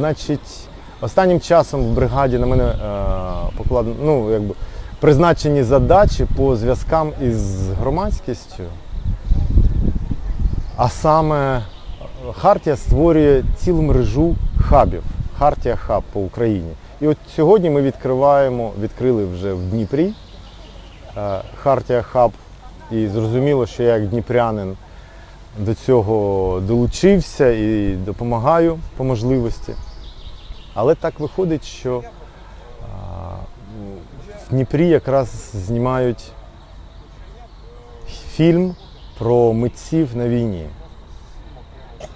Значить, останнім часом в бригаді на мене е, покладено, ну, якби, призначені задачі по зв'язкам із громадськістю. А саме е, Хартія створює цілу мережу хабів. Хартія хаб по Україні. І от сьогодні ми відкриваємо, відкрили вже в Дніпрі е, Хартія хаб. І зрозуміло, що я як дніпрянин до цього долучився і допомагаю по можливості. Але так виходить, що в Дніпрі якраз знімають фільм про митців на війні.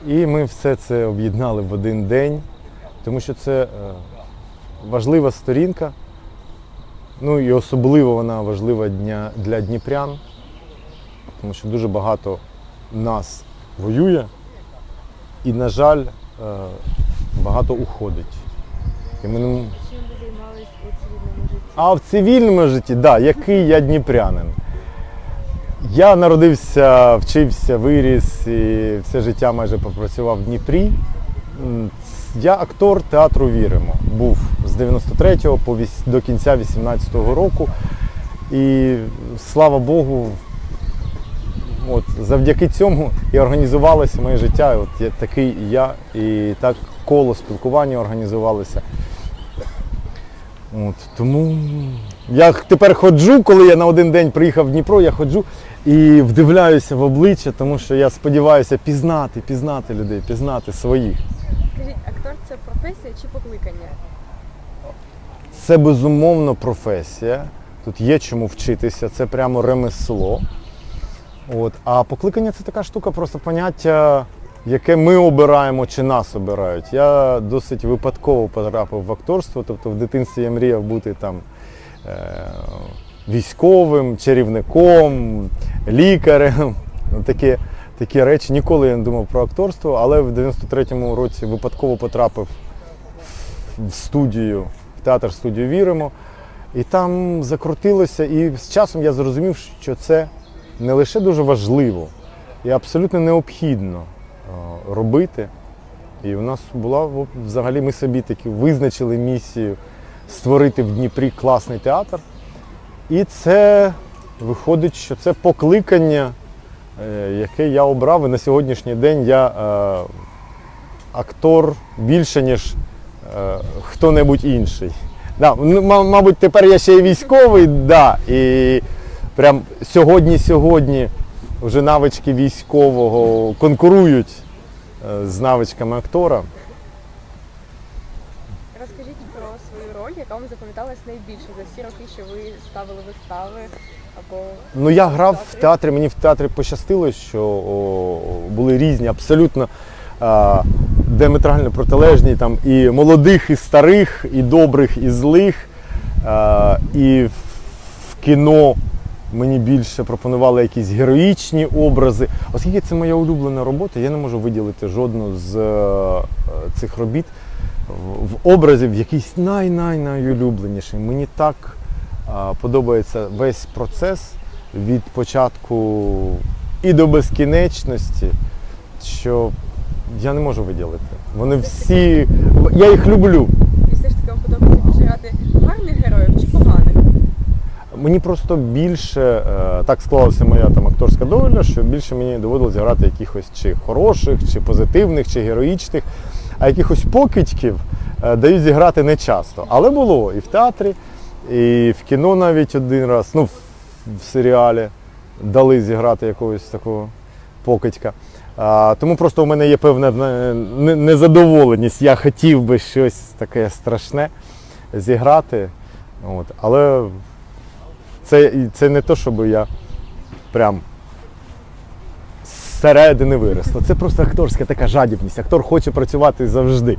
І ми все це об'єднали в один день, тому що це е, важлива сторінка. Ну і особливо вона важлива для дніпрян, тому що дуже багато нас воює, і, на жаль, е, багато уходить. І ми не... Чим ви займались у цивільному житті? А в цивільному житті, да, який я дніпрянин. Я народився, вчився, виріс і все життя майже попрацював в Дніпрі. Я актор театру Віримо. Був з 93-го по до кінця 18-го року. І слава Богу, от, завдяки цьому і організувалося моє життя. От я такий я, і так коло спілкування організувалося. От, тому я тепер ходжу, коли я на один день приїхав в Дніпро, я ходжу і вдивляюся в обличчя, тому що я сподіваюся пізнати, пізнати людей, пізнати своїх. Скажіть, актор це професія чи покликання? Це безумовно професія. Тут є чому вчитися, це прямо ремесло. От. А покликання це така штука, просто поняття, яке ми обираємо чи нас обирають. Я досить випадково потрапив в акторство, тобто в дитинстві я мріяв бути там е- військовим, чарівником, лікарем. Ну, Такі, такі речі. Ніколи я не думав про акторство, але в 93-му році випадково потрапив в студію, в театр студію Віримо. І там закрутилося, і з часом я зрозумів, що це не лише дуже важливо, і абсолютно необхідно робити. І у нас була взагалі, ми собі таки визначили місію створити в Дніпрі класний театр. І це виходить, що це покликання, е, яке я обрав. І на сьогоднішній день я е, актор більше, ніж е, хто-небудь інший. Да, ну, мабуть, тепер я ще й військовий, да, і прям сьогодні-сьогодні вже навички військового конкурують е, з навичками актора. Розкажіть про свою роль, яка вам запам'яталась найбільше за всі роки, що ви ставили вистави або Ну я грав в театрі, мені в театрі пощастило, що о, були різні, абсолютно а, діаметрально протилежні там і молодих, і старих, і добрих, і злих. А, і в, в кіно мені більше пропонували якісь героїчні образи. Оскільки це моя улюблена робота, я не можу виділити жодну з е, цих робіт в, в образів якийсь най-най-найулюбленіший. Мені так подобається весь процес від початку і до безкінечності, що я не можу виділити. Вони всі. Я їх люблю. і все ж таки вам подобається більше грати гарних героїв чи поганих? Мені просто більше е, так склалася моя там акторська доля, що більше мені доводилось грати якихось чи хороших, чи позитивних, чи героїчних, а якихось покидьків е, дають зіграти не часто. Але було і в театрі, і в кіно навіть один раз, ну в, серіалі дали зіграти якогось такого покидька. А, тому просто у мене є певна е, незадоволеність. Я хотів би щось таке страшне зіграти. От. Але це, це не то, щоб я прям зсередини виросла. Це просто акторська така жадібність. Актор хоче працювати завжди.